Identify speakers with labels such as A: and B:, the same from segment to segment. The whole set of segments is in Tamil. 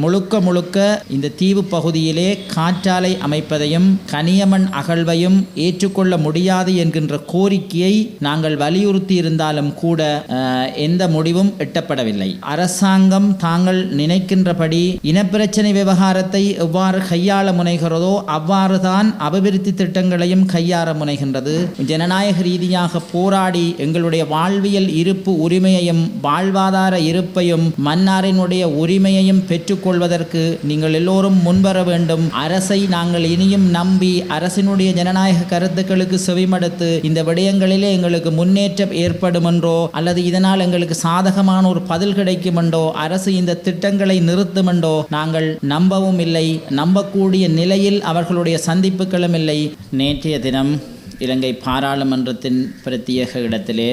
A: முழுக்க முழுக்க இந்த தீவு பகுதியிலே காற்றாலை அமைப்பதையும் கனியமன் அகழ்வையும் ஏற்றுக்கொள்ள முடியாது என்கின்ற கோரிக்கையை நாங்கள் வலியுறுத்தி இருந்தாலும் கூட எந்த முடிவும் எட்டப்படவில்லை. அரசாங்கம் தாங்கள் நினைக்கின்றபடி இனப்பிரச்சனை விவகாரத்தை எவ்வாறு கையாள முனைகிறதோ அவ்வாறுதான் அபிவிருத்தி திட்டங்களையும் கையாள முனைகின்றது. ஜனநாயக ரீதியாக போராடி எங்களுடைய வாழ்வியல் இருப்பு உரிமையையும் வாழ்வாதார இருப்பையும் மன்னாரினுடைய உரிமையையும் பெற்றுக்கொள்வதற்கு நீங்கள் எல்லோரும் முன்வர வேண்டும். அரசை நாங்கள் இனியும் நம்பி அரசினுடைய ஜனநாயக கருத்துக்களுக்கு செவிமடுத்து இந்த விடயங்களிலே எங்களுக்கு முன்னேற்றம் ஏற்படும் என்றோ அல்லது இதனால் எங்களுக்கு சாதகமான ஒரு பதில் கிடைக்கும் என்றோ அரசு இந்த திட்டங்களை நிறுத்தும் என்றோ நாங்கள் நம்பவும் இல்லை. நம்பக்கூடிய நிலையில் அவர்களுடைய சந்திப்புகளும் இல்லை. நேற்றைய தினம் இலங்கை பாராளுமன்றத்தின் பிரத்யேக இடத்திலே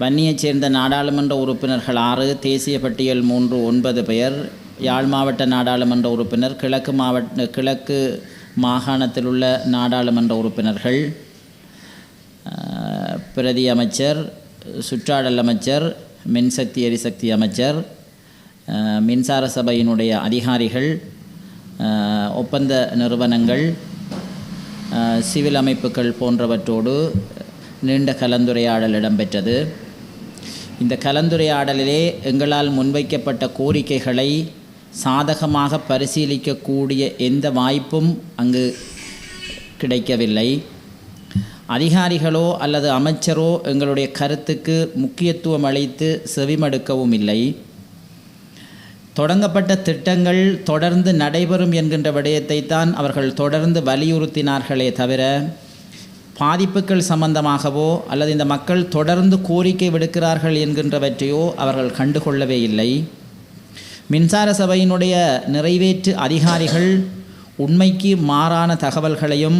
A: வன்னியைச் சேர்ந்த நாடாளுமன்ற உறுப்பினர்கள் ஆறு தேசிய பட்டியல் மூன்று ஒன்பது பெயர் யாழ் மாவட்ட நாடாளுமன்ற உறுப்பினர் கிழக்கு மாவட்ட கிழக்கு மாகாணத்தில் உள்ள நாடாளுமன்ற உறுப்பினர்கள் பிரதி அமைச்சர் சுற்றாடல் அமைச்சர் மின்சக்தி எரிசக்தி அமைச்சர் மின்சார சபையினுடைய அதிகாரிகள் ஒப்பந்த நிறுவனங்கள் சிவில் அமைப்புகள் போன்றவற்றோடு நீண்ட கலந்துரையாடல் இடம்பெற்றது. இந்த கலந்துரையாடலிலே எங்களால் முன்வைக்கப்பட்ட கோரிக்கைகளை சாதகமாக பரிசீலிக்கக்கூடிய எந்த வாய்ப்பும் அங்கு கிடைக்கவில்லை. அதிகாரிகளோ அல்லது அமைச்சரோ எங்களுடைய கருத்துக்கு முக்கியத்துவம் அளித்து செவிமடுக்கவும் இல்லை. தொடங்கப்பட்ட திட்டங்கள் தொடர்ந்து நடைபெறும் என்கின்ற விடயத்தை தான் அவர்கள் தொடர்ந்து வலியுறுத்தினார்களே தவிர பாதிப்புகள் சம்பந்தமாகவோ அல்லது இந்த மக்கள் தொடர்ந்து கோரிக்கை விடுக்கிறார்கள் என்கின்றவற்றையோ அவர்கள் கண்டுகொள்ளவே இல்லை. மின்சார சபையினுடைய நிறைவேற்று அதிகாரிகள் உண்மைக்கு மாறான தகவல்களையும்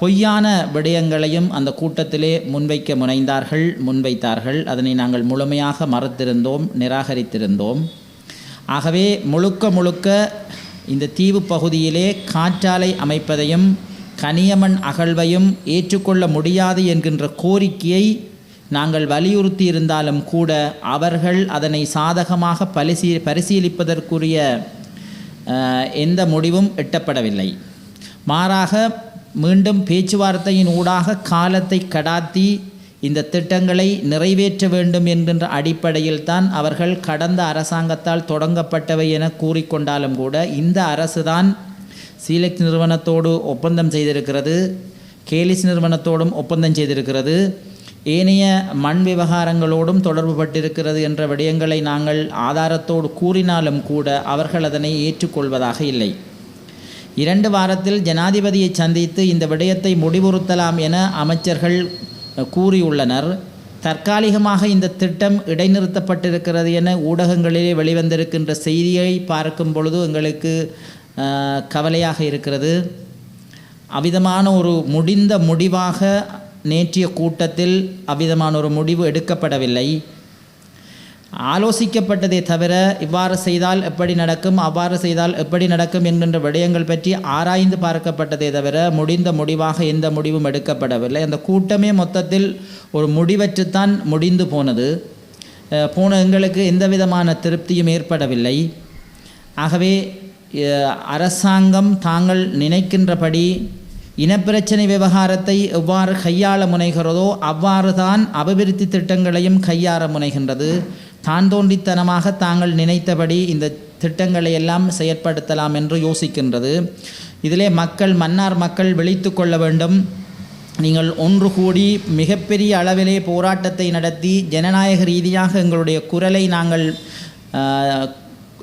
A: பொய்யான விடயங்களையும் அந்த கூட்டத்திலே முன்வைக்க முனைந்தார்கள் முன்வைத்தார்கள். அதனை நாங்கள் முழுமையாக மறுத்திருந்தோம் நிராகரித்திருந்தோம். ஆகவே முழுக்க முழுக்க இந்த தீவு பகுதியிலே காற்றாலை அமைப்பதையும் கனியமன் அகழ்வையும் ஏற்றுக்கொள்ள முடியாது என்கின்ற கோரிக்கையை நாங்கள் வலியுறுத்தி இருந்தாலும் கூட அவர்கள் அதனை சாதகமாக பரிசீ பரிசீலிப்பதற்குரிய எந்த முடிவும் எட்டப்படவில்லை. மாறாக மீண்டும் பேச்சுவார்த்தையின் ஊடாக காலத்தை கடாத்தி இந்த திட்டங்களை நிறைவேற்ற வேண்டும் என்கின்ற அடிப்படையில் தான் அவர்கள் கடந்த அரசாங்கத்தால் தொடங்கப்பட்டவை என கூறிக்கொண்டாலும் கூட இந்த அரசுதான் சீலெக்ட் நிறுவனத்தோடு ஒப்பந்தம் செய்திருக்கிறது கேலிஸ் நிறுவனத்தோடும் ஒப்பந்தம் செய்திருக்கிறது. ஏனைய மண் விவகாரங்களோடும் தொடர்பு பட்டிருக்கிறது என்ற விடயங்களை நாங்கள் ஆதாரத்தோடு கூறினாலும் கூட அவர்கள் அதனை ஏற்றுக்கொள்வதாக இல்லை. இரண்டு வாரத்தில் ஜனாதிபதியை சந்தித்து இந்த விடயத்தை முடிவுறுத்தலாம் என அமைச்சர்கள் கூறியுள்ளனர். தற்காலிகமாக இந்த திட்டம் இடைநிறுத்தப்பட்டிருக்கிறது என ஊடகங்களிலே வெளிவந்திருக்கின்ற செய்தியை பார்க்கும் பொழுது எங்களுக்கு கவலையாக இருக்கிறது. அவ்விதமான ஒரு முடிந்த முடிவாக நேற்றைய கூட்டத்தில் அவ்விதமான ஒரு முடிவு எடுக்கப்படவில்லை. ஆலோசிக்கப்பட்டதே தவிர இவ்வாறு செய்தால் எப்படி நடக்கும் அவ்வாறு செய்தால் எப்படி நடக்கும் என்கின்ற விடயங்கள் பற்றி ஆராய்ந்து பார்க்கப்பட்டதே தவிர முடிந்த முடிவாக எந்த முடிவும் எடுக்கப்படவில்லை. அந்த கூட்டமே மொத்தத்தில் ஒரு முடிவற்றுத்தான் முடிந்து போனது. போன எங்களுக்கு எந்த விதமான திருப்தியும் ஏற்படவில்லை. ஆகவே அரசாங்கம் தாங்கள் நினைக்கின்றபடி இனப்பிரச்சனை விவகாரத்தை எவ்வாறு கையாள முனைகிறதோ அவ்வாறு தான் அபிவிருத்தி திட்டங்களையும் கையாள முனைகின்றது. தான் தோன்றித்தனமாக தாங்கள் நினைத்தபடி இந்த திட்டங்களை எல்லாம் செயற்படுத்தலாம் என்று யோசிக்கின்றது. இதிலே மக்கள் மன்னார் மக்கள் விழித்து கொள்ள வேண்டும். நீங்கள் ஒன்று கூடி மிகப்பெரிய அளவிலே போராட்டத்தை நடத்தி ஜனநாயக ரீதியாக எங்களுடைய குரலை நாங்கள்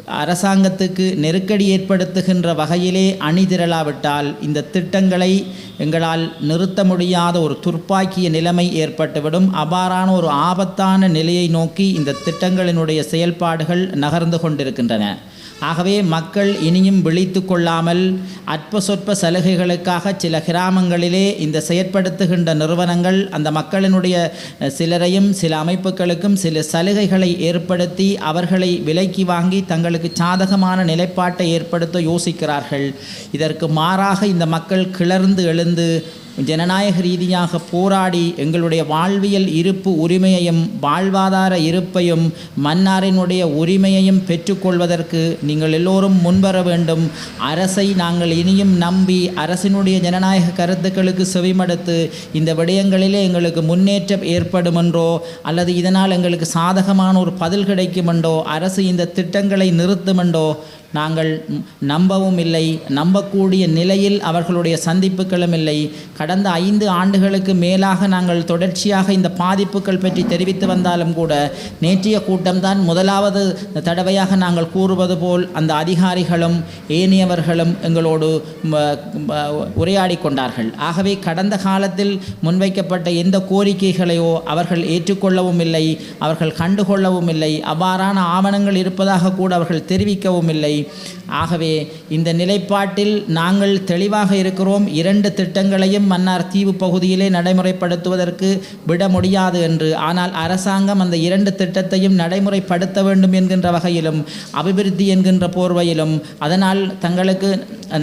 A: அரசாங்கத்துக்கு நெருக்கடி ஏற்படுத்துகின்ற வகையிலே அணிதிரளாவிட்டால் இந்த திட்டங்களை எங்களால் நிறுத்த முடியாத ஒரு துர்ப்பாக்கிய நிலைமை ஏற்பட்டுவிடும். அபாரான ஒரு ஆபத்தான நிலையை நோக்கி இந்த திட்டங்களினுடைய செயல்பாடுகள் நகர்ந்து கொண்டிருக்கின்றன. ஆகவே மக்கள் இனியும் விழித்து கொள்ளாமல் அற்ப சொற்ப சலுகைகளுக்காக சில கிராமங்களிலே இந்த செயற்படுத்துகின்ற நிறுவனங்கள் அந்த மக்களினுடைய சிலரையும் சில அமைப்புகளுக்கும் சில சலுகைகளை ஏற்படுத்தி அவர்களை விலைக்கு வாங்கி தங்களுக்கு சாதகமான நிலைப்பாட்டை ஏற்படுத்த யோசிக்கிறார்கள். இதற்கு மாறாக இந்த மக்கள் கிளர்ந்து எழுந்து ஜனநாயக ரீதியாக போராடி எங்களுடைய வாழ்வியல் இருப்பு உரிமையையும் வாழ்வாதார இருப்பையும் மன்னாரினுடைய உரிமையையும் பெற்றுக்கொள்வதற்கு நீங்கள் எல்லோரும் முன்வர வேண்டும். அரசை நாங்கள் இனியும் நம்பி அரசினுடைய ஜனநாயக கருத்துக்களுக்கு செவிமடுத்து இந்த விடயங்களிலே எங்களுக்கு முன்னேற்றம் ஏற்படும் என்றோ அல்லது இதனால் எங்களுக்கு சாதகமான ஒரு பதில் கிடைக்கும் என்றோ அரசு இந்த திட்டங்களை நிறுத்தும் என்றோ நாங்கள் நம்பவும் இல்லை நம்பக்கூடிய நிலையில் அவர்களுடைய சந்திப்புகளும் இல்லை. கடந்த ஐந்து ஆண்டுகளுக்கு மேலாக நாங்கள் தொடர்ச்சியாக இந்த பாதிப்புகள் பற்றி தெரிவித்து வந்தாலும் கூட நேற்றைய கூட்டம்தான் முதலாவது தடவையாக நாங்கள் கூறுவது போல் அந்த அதிகாரிகளும் ஏனையவர்களும் எங்களோடு உரையாடி கொண்டார்கள். ஆகவே கடந்த காலத்தில் முன்வைக்கப்பட்ட எந்த கோரிக்கைகளையோ அவர்கள் ஏற்றுக்கொள்ளவும் இல்லை அவர்கள் கண்டுகொள்ளவும் இல்லை. அவ்வாறான ஆவணங்கள் இருப்பதாக கூட அவர்கள் தெரிவிக்கவும் இல்லை. ஆகவே இந்த நிலைப்பாட்டில் நாங்கள் தெளிவாக இருக்கிறோம். இரண்டு திட்டங்களையும் மன்னார் தீவு பகுதியிலே நடைமுறைப்படுத்துவதற்கு விட முடியாது என்று. ஆனால் அரசாங்கம் அந்த இரண்டு திட்டத்தையும் நடைமுறைப்படுத்த வேண்டும் என்கின்ற வகையிலும் அபிவிருத்தி என்கின்ற போர்வையிலும் அதனால் தங்களுக்கு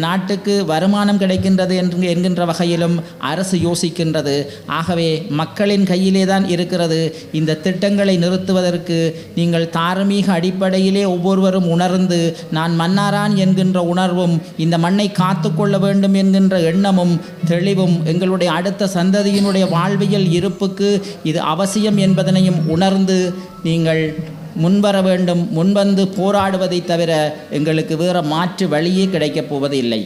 A: நாட்டுக்கு வருமானம் கிடைக்கின்றது என்று என்கின்ற வகையிலும் அரசு யோசிக்கின்றது. ஆகவே மக்களின் கையிலே தான் இருக்கிறது. இந்த திட்டங்களை நிறுத்துவதற்கு நீங்கள் தார்மீக அடிப்படையிலே ஒவ்வொருவரும் உணர்ந்து நான் மன்னாரான் என்கின்ற உணர்வும் இந்த மண்ணை காத்துக்கொள்ள வேண்டும் என்கின்ற எண்ணமும் தெளிவும் எங்களுடைய அடுத்த சந்ததியினுடைய வாழ்வியல் இருப்புக்கு இது அவசியம் என்பதனையும் உணர்ந்து நீங்கள் முன்வர வேண்டும் முன்வந்து போராடுவதை தவிர எங்களுக்கு வேறு மாற்று வழியே கிடைக்கப் போவது இல்லை